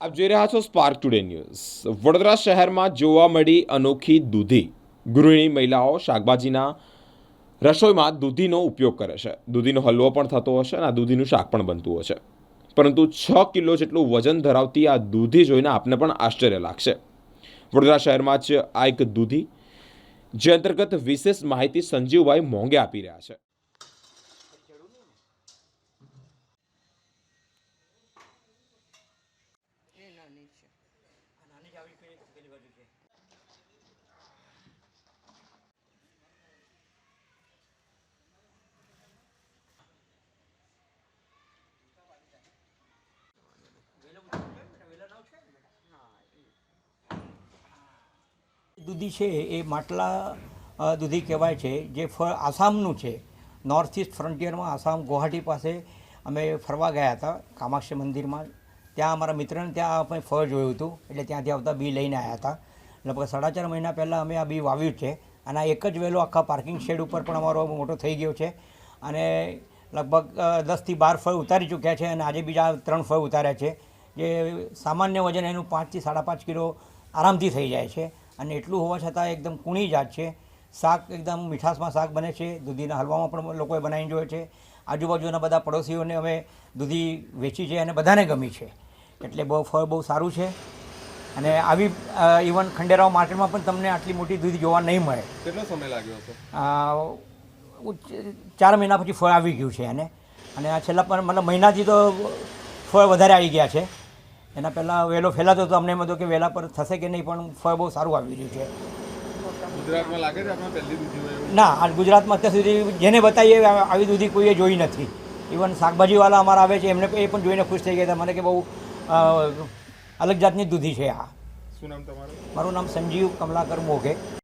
આપ જોઈ રહ્યા છો સ્પાર્ક ટુડે ન્યૂઝ વડોદરા શહેરમાં જોવા મળી અનોખી દૂધી. ગૃહિણી મહિલાઓ શાકભાજીના રસોઈમાં દૂધીનો ઉપયોગ કરે છે. દૂધીનો હલવો પણ થતો હશે અને આ દૂધીનું શાક પણ બનતું હશે. પરંતુ છ કિલો જેટલું વજન ધરાવતી આ દૂધી જોઈને આપને પણ આશ્ચર્ય લાગશે. વડોદરા શહેરમાં જ આ એક દૂધી જે અંતર્ગત વિશેષ માહિતી સંજીવભાઈ મોંઘે આપી રહ્યા છે. દૂધી છે એ માટલા દૂધી કહેવાય છે જે ફળ આસામનું છે. નોર્થ ઇસ્ટ ફ્રન્ટિયરમાં આસામ ગુવાહાટી પાસે અમે ફરવા ગયા હતા કામાક્ષી મંદિરમાં. ત્યાં અમારા મિત્રને ત્યાં પણ ફળ જોયું હતું. એટલે ત્યાંથી આવતા બી લઈને આવ્યા હતા. લગભગ સાડા ચાર મહિના પહેલાં અમે આ બી વાવ્યું છે. અને આ એક જ વેલો આખા પાર્કિંગ શેડ ઉપર પણ અમારો મોટો થઈ ગયો છે. અને લગભગ દસથી બાર ફળ ઉતારી ચૂક્યા છે અને આજે બીજા ત્રણ ફળ ઉતાર્યા છે. જે સામાન્ય વજન એનું પાંચથી સાડા પાંચ કિલો આરામથી થઈ જાય છે. અને એટલું હોવા છતાં એકદમ કૂણી જાત છે. શાક એકદમ મીઠાશમાં શાક બને છે. દૂધીના હલવામાં પણ લોકોએ બનાવીને જોયે છે. આજુબાજુના બધા પડોશીઓને અમે દૂધી વેચી છે અને બધાને ગમી છે. એટલે બહુ ફળ બહુ સારું છે. અને આવી ઇવન ખંડેરાવ માર્કેટમાં પણ તમને આટલી મોટી દૂધી જોવા નહીં મળે. કેટલો સમય લાગ્યો હતો ચાર મહિના પછી ફળ આવી ગયું છે એને. અને આ છેલ્લા પણ મતલબ મહિનાથી તો ફળ વધારે આવી ગયા છે. એના પહેલાં વહેલો ફેલાતો હતો અમને એમ હતું કે વહેલા પર થશે કે નહીં પણ ફળ બહુ સારું આવી રહ્યું છે. ગુજરાતમાં લાગે છે આપણે પહેલી દૂધી ના આ ગુજરાતમાં અત્યાર સુધી જેને બતાવીએ આવી દૂધી કોઈએ જોઈ નથી. ઇવન શાકભાજીવાળા અમારા આવે છે એમને એ પણ જોઈને ખુશ થઈ ગયા હતા. મને કે બહુ અલગ જાતની દૂધી છે આ. શું નામ તમારું? મારું નામ સંજીવ કમલાકર મોઘે.